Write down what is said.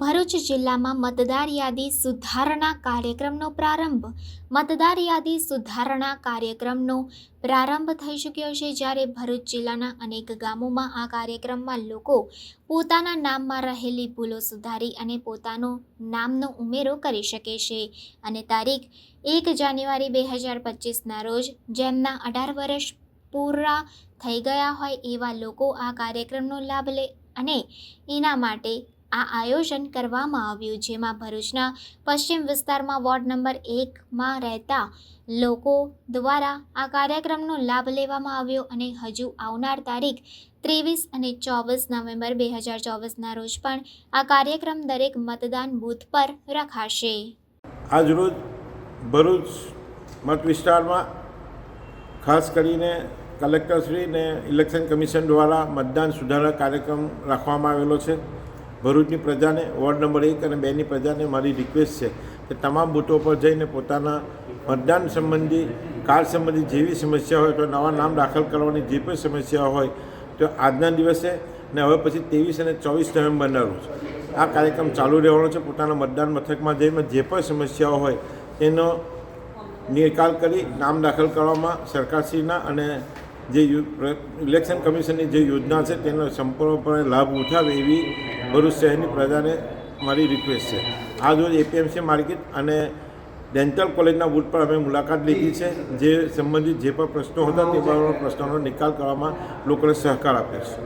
ભરૂચ જિલ્લામાં મતદાર યાદી સુધારણા કાર્યક્રમનો પ્રારંભ. મતદાર યાદી સુધારણા કાર્યક્રમનો પ્રારંભ થઈ ચૂક્યો છે જ્યારે ભરૂચ જિલ્લાના અનેક ગામોમાં આ કાર્યક્રમમાં લોકો પોતાના નામમાં રહેલી ભૂલો સુધારી અને પોતાનો નામનો ઉમેરો કરી શકે છે. અને તારીખ એક જાન્યુઆરી બે હજાર પચીસના રોજ, જેમના અઢાર વર્ષ પૂરા થઈ ગયા હોય એવા લોકો આ કાર્યક્રમનો લાભ લે અને એના માટે આ આયોજન કરવામાં આવ્યું, જેમાં ભરૂચના પશ્ચિમ વિસ્તારમાં વોર્ડ નંબર એકમાં રહેતા લોકો દ્વારા આ કાર્યક્રમનો લાભ લેવામાં આવ્યો અને હજુ આવનાર તારીખ ત્રેવીસ અને ચોવીસ નવેમ્બર બે હજાર ચોવીસના રોજ પણ આ કાર્યક્રમ દરેક મતદાન બૂથ પર રખાશે. આજરોજ ભરૂચ મત વિસ્તારમાં ખાસ કરીને કલેક્ટરશ્રીને ઇલેક્શન કમિશન દ્વારા મતદાન સુધારા કાર્યક્રમ રાખવામાં આવેલો છે. ભરૂચની પ્રજાને વોર્ડ નંબર એક અને બેની પ્રજાને મારી રિક્વેસ્ટ છે કે તમામ બૂથો પર જઈને પોતાના મતદાન સંબંધી, કાર્ડ સંબંધી જેવી સમસ્યા હોય તો નવા નામ દાખલ કરવાની જે પણ સમસ્યા હોય તો આજના દિવસે ને હવે પછી ત્રેવીસ અને ચોવીસ નવેમ્બરના રોજ આ કાર્યક્રમ ચાલુ રહેવાનો છે. પોતાના મતદાન મથકમાં જઈને જે પણ સમસ્યાઓ હોય તેનો નિકાલ કરી નામ દાખલ કરવામાં સરકારશ્રીના અને જે ઇલેક્શન કમિશનની જે યોજના છે તેનો સંપૂર્ણપણે લાભ ઉઠાવે એવી ભરૂચ શહેરની પ્રજાને મારી રિક્વેસ્ટ છે. આજ રોજ એપીએમસી માર્કેટ અને ડેન્ટલ કોલેજના બૂથ પર અમે મુલાકાત લીધી છે. જે સંબંધિત જે પણ પ્રશ્નો હતા તે પ્રશ્નોનો નિકાલ કરવામાં લોકોને સહકાર આપ્યો છે.